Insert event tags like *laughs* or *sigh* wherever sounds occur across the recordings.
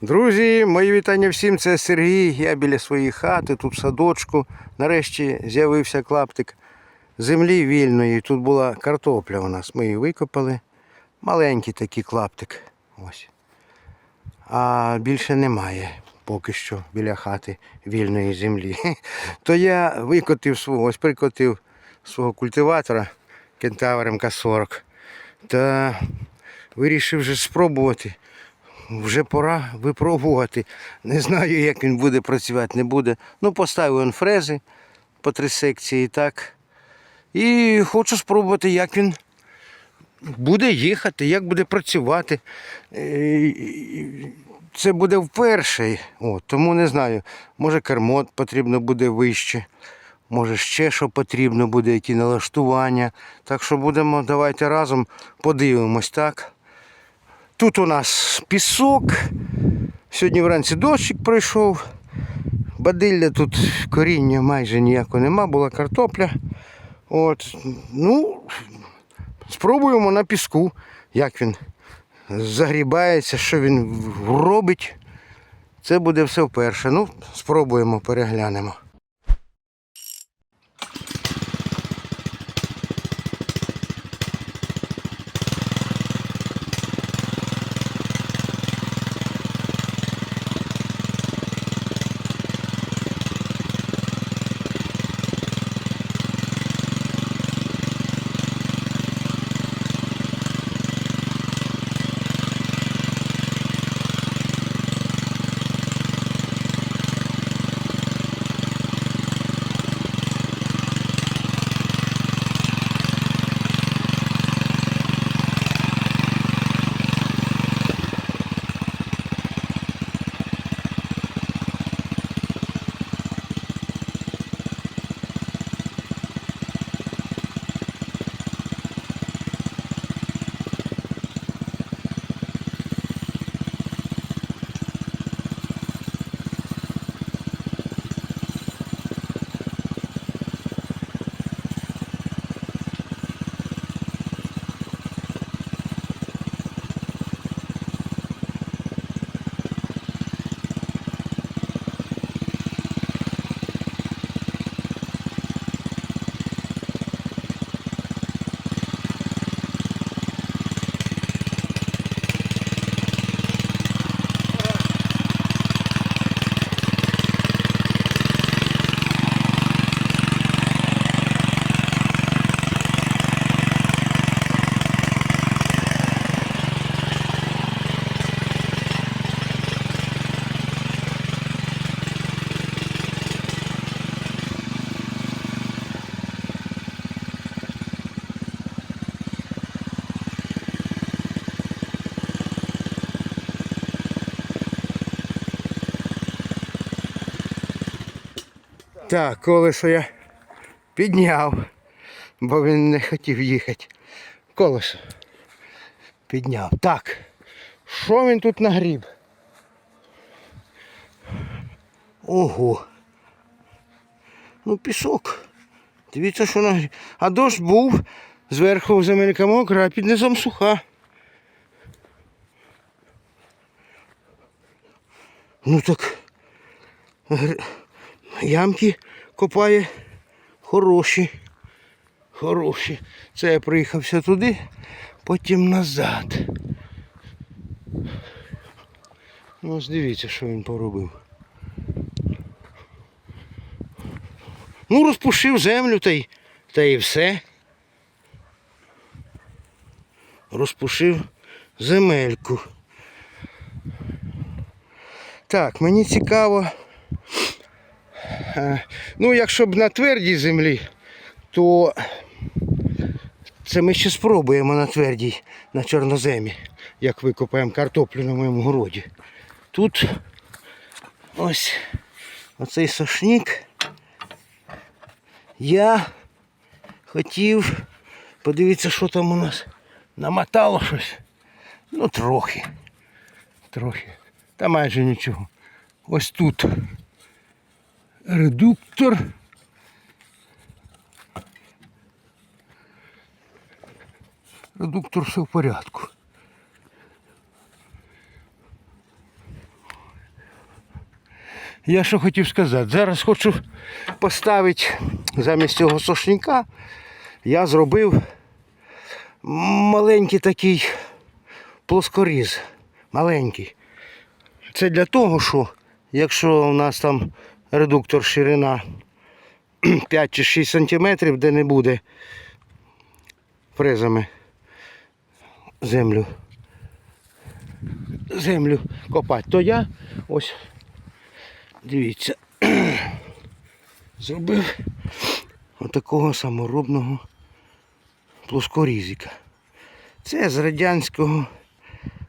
Друзі, мої вітання всім. Це Сергій. Я біля своєї хати, тут в садочку. Нарешті з'явився клаптик землі вільної. Тут була картопля у нас. Ми її викопали. Маленький такий клаптик. Ось. А більше немає поки що біля хати вільної землі. *laughs* То я викотив свого, ось прикотив свого культиватора кентавр МК-40. Та вирішив вже спробувати. Вже пора випробувати. Не знаю, як він буде працювати, не буде. Ну, поставив він фрези по три секції, так. І хочу спробувати, як він буде їхати, як буде працювати. Е, Це буде вперше. О, тому не знаю. Може кермо потрібно буде вище. Може ще що потрібно буде, які налаштування. Так що будемо, давайте разом подивимось, так? Тут у нас пісок. Сьогодні вранці дощик пройшов. Бадилля тут коріння майже ніякого нема, була картопля. От, ну, спробуємо на піску, як він загрібається, що він робить. Це буде все вперше. Ну, спробуємо, переглянемо. Так, колесо я підняв, бо він не хотів їхати. Колесо. Підняв. Так. Що він тут нагріб? Ого. Ну, пісок. Дивіться, що нагріб. А дощ був, зверху земелька мокра, а під низом суха. Ну так. Ямки копає хороші. Хороші. Це я приїхався туди, потім назад. Ну, ось дивіться, що він поробив. Ну, розпушив землю та й, та й все. Розпушив земельку. Так, мені цікаво. Ну, якщо б на твердій землі, то це ми ще спробуємо на твердій, на чорноземі, як викопаємо картоплю на моєму городі. Тут ось оцей сошник. Я хотів подивитися, що там у нас намотало щось. Ну, трохи. Трохи. Та майже нічого. Ось тут редуктор. Редуктор все в порядку. Я що хотів сказати, зараз хочу поставити замість цього сошника, я зробив маленький такий плоскоріз. Маленький. Це для того, що якщо у нас там редуктор ширина *clears throat* 5 чи 6 сантиметрів, де не буде фрезами землю, землю копати, то я ось дивіться, *clears throat* зробив отакого саморобного плоскорізика. Це з радянського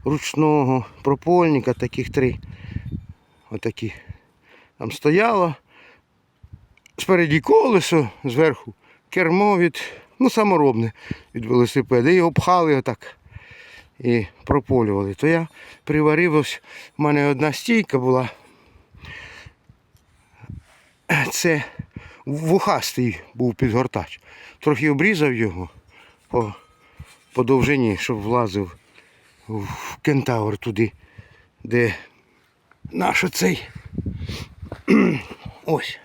ручного пропольника, таких три. Отакі. Там стояло. Спереді колесо, зверху кермо від, ну, саморобне від велосипеда. І його пхали отак. І прополювали. То я приварив ось, в мене одна стійка була. Це вухастий був підгортач. Трохи обрізав його по, по довжині, щоб влазив в кентавр туди, де наш оцей. *clears throat* Ось,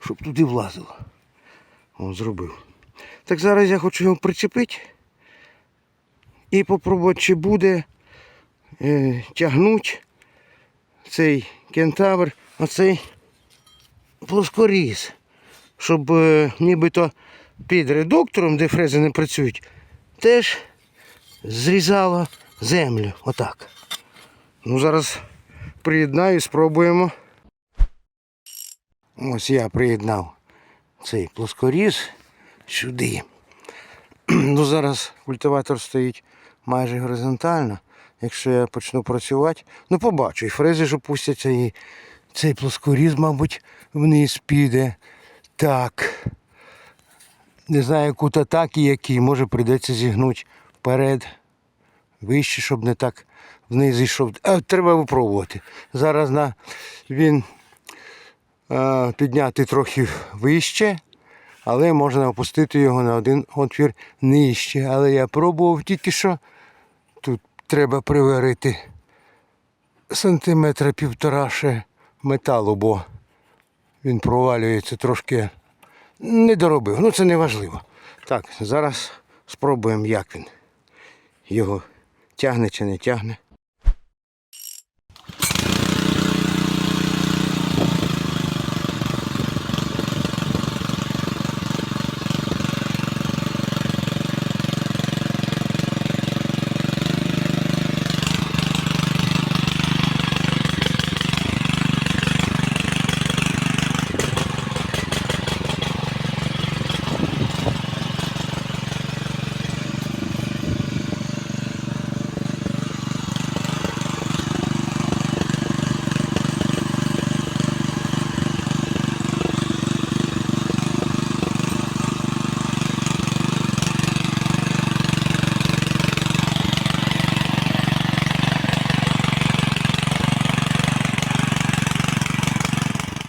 щоб туди влазило. О, зробив. Так зараз я хочу його причепити і попробувати, чи буде е, тягнути цей кентавр, оцей плоскоріз, щоб е, нібито під редуктором, де фрези не працюють, теж зрізало землю. Отак. Ну, зараз приєднаю, спробуємо. Ось я приєднав цей плоскоріз сюди. *clears throat* Ну, зараз культиватор стоїть майже горизонтально. Якщо я почну працювати, ну побачу, і фрези ж опустяться, і цей плоскоріз, мабуть, вниз піде. Так. Не знаю, кут атаки який, може прийдеться зігнути вперед, вище, щоб не так вниз йшов. А, треба випробувати. Зараз на він підняти трохи вище, але можна опустити його на один отвір нижче. Але я пробував тільки що. Тут треба приварити сантиметра півтора ще металу, бо він провалюється трошки. Не доробив. Ну це не важливо. Так, зараз спробуємо, як він. Його тягне чи не тягне.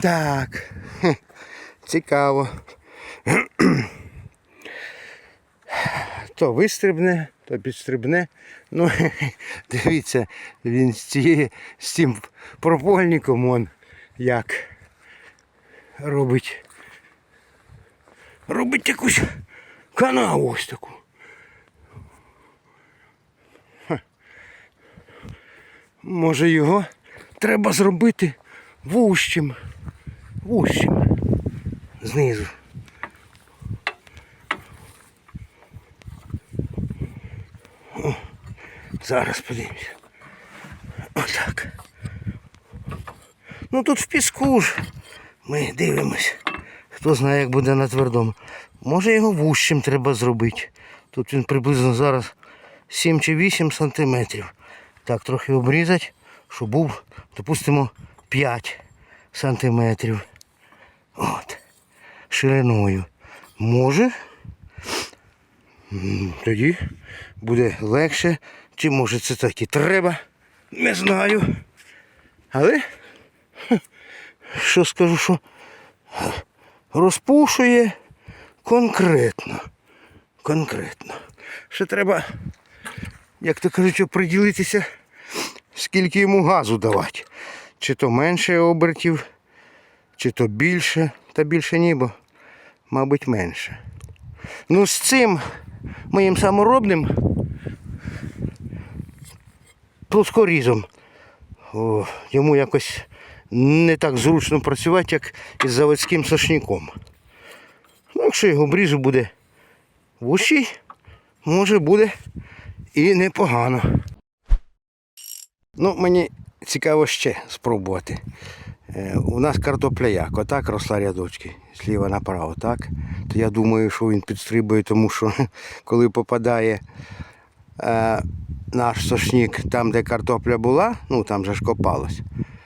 Так. Цікаво. То вистрибне, то підстрибне. Ну, дивіться, він з, цієї, з цим пропольником он як робить. Робить якусь канаву ось таку. Може його треба зробити вущим. Вущим. Знизу. О, зараз подивимося. Отак. Ну тут в піску ж. Ми дивимось. Хто знає, як буде на твердому. Може його вущим треба зробити. Тут він приблизно зараз 7 чи 8 сантиметрів. Так, трохи обрізати, щоб був, допустимо, 5 сантиметрів. От. Шириною. Може. Тоді буде легше. Чи може це так і треба? Не знаю. Але що скажу, що розпушує конкретно. Конкретно. Ще треба, як то кажуть, оприділитися, скільки йому газу давати. Чи то менше обертів, чи то більше, та більше ні, бо, мабуть, менше. Ну, з цим моїм саморобним плоскорізом. О, йому якось не так зручно працювати, як із заводським сошніком. Ну, якщо його обрізу буде вущий, може буде і непогано. Ну, мені цікаво ще спробувати. Е, У нас картопля як, отак росла рядочки, зліва направо, так? То я думаю, що він підстрибує, тому що *laughs* коли попадає е, наш сошнік там, де картопля була, ну там же ж копалось,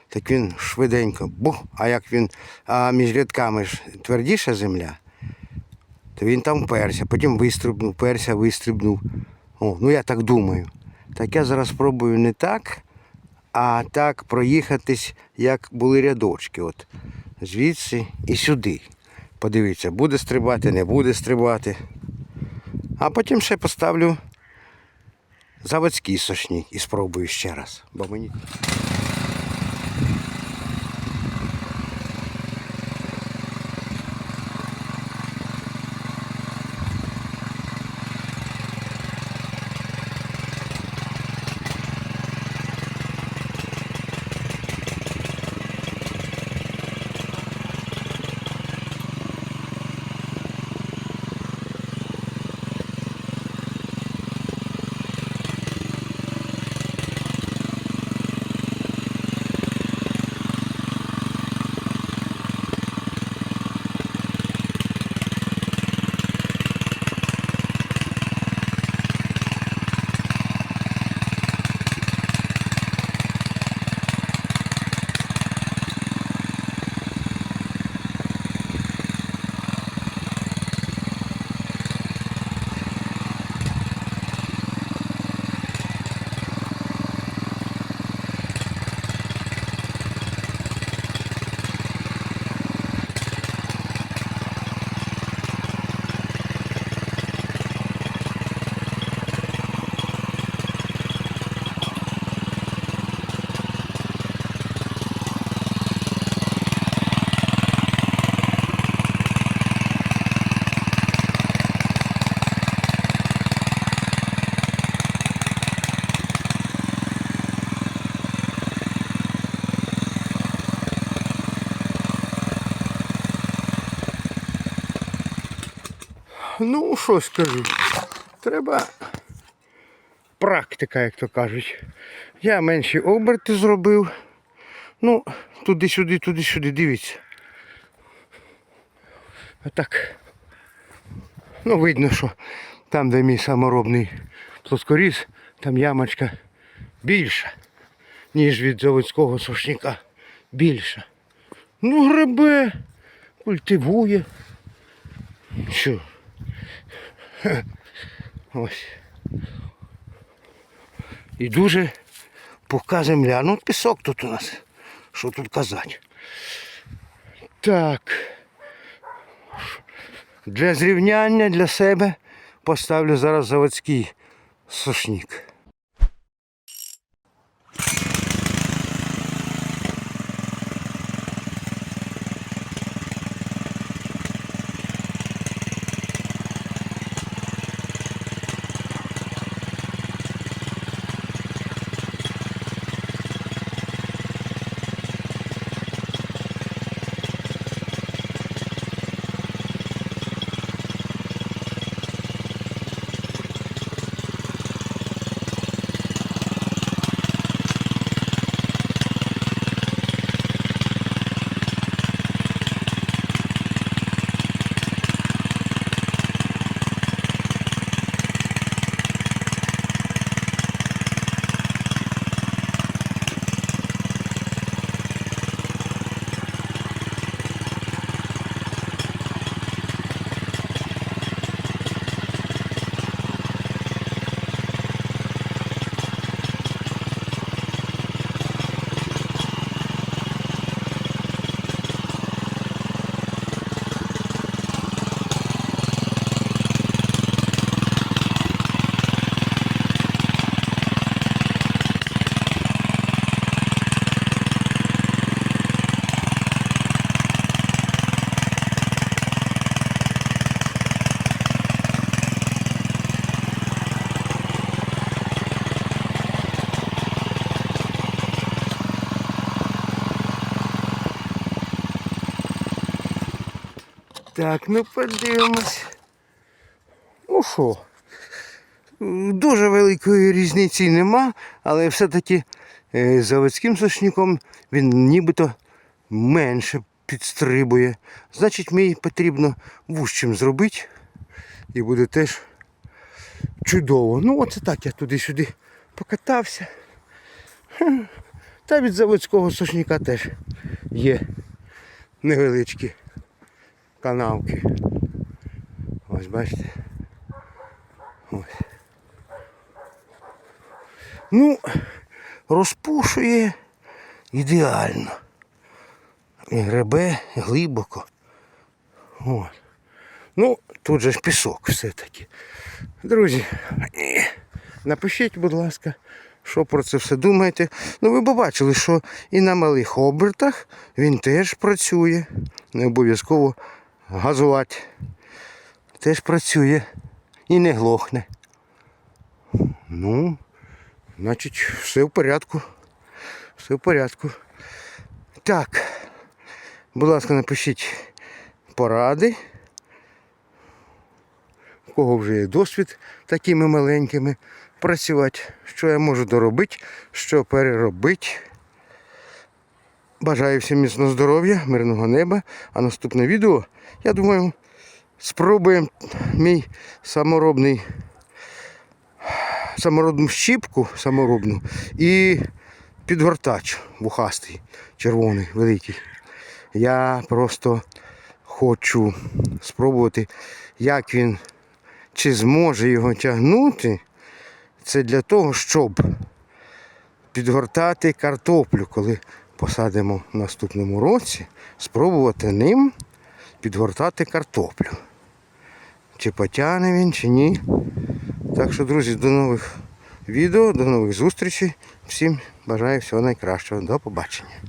так він швиденько, бух, а як він, а між рядками ж твердіша земля, то він там вперся, потім вистрибнув, вперся, вистрибнув. О, ну я так думаю. Так я зараз спробую не так, а так проїхатись, як були рядочки. От звідси і сюди. Подивіться, буде стрибати, не буде стрибати. А потім ще поставлю заводський сошник і спробую ще раз. Бо мені. Ну, що скажу. Треба практика, як то кажуть. Я менші оберти зробив. Ну, туди-сюди, туди-сюди, дивіться. Отак. Ну, видно, що там, де мій саморобний плоскоріз, там ямочка більша, ніж від заводського сушника. Більша. Ну, гребе, культивує. Що? Ось. І дуже пухка земля. Ну, пісок тут у нас. Що тут казати? Так. Для зрівняння для себе поставлю зараз заводський сушник. Так, ну подивимось. Ну що? Дуже великої різниці нема, але все-таки е, заводським сошніком він нібито менше підстрибує. Значить, мені потрібно вущим зробити. І буде теж чудово. Ну, оце так я туди-сюди покатався. Та від заводського сошника теж є невеличкі канавки. Ось бачите. Ось. Ну, розпушує ідеально. І гребе глибоко. От. Ну, тут же ж пісок все-таки. Друзі, напишіть, будь ласка, що про це все думаєте. Ну, ви побачили, що і на малих обертах він теж працює. Не обов'язково газувати. Теж працює і не глохне. Ну, значить, все в порядку. Все в порядку. Так, будь ласка, напишіть поради. У кого вже є досвід такими маленькими працювати, що я можу доробити, що переробити. Бажаю всім міцного здоров'я, мирного неба. А наступне відео, я думаю, спробуємо мій саморобний саморобну щіпку саморобну і підгортач вухастий, червоний, великий. Я просто хочу спробувати, як він, чи зможе його тягнути. Це для того, щоб підгортати картоплю, коли посадимо в наступному році, спробувати ним підгортати картоплю. Чи потягне він, чи ні. Так що, друзі, до нових відео, до нових зустрічей. Всім бажаю всього найкращого. До побачення.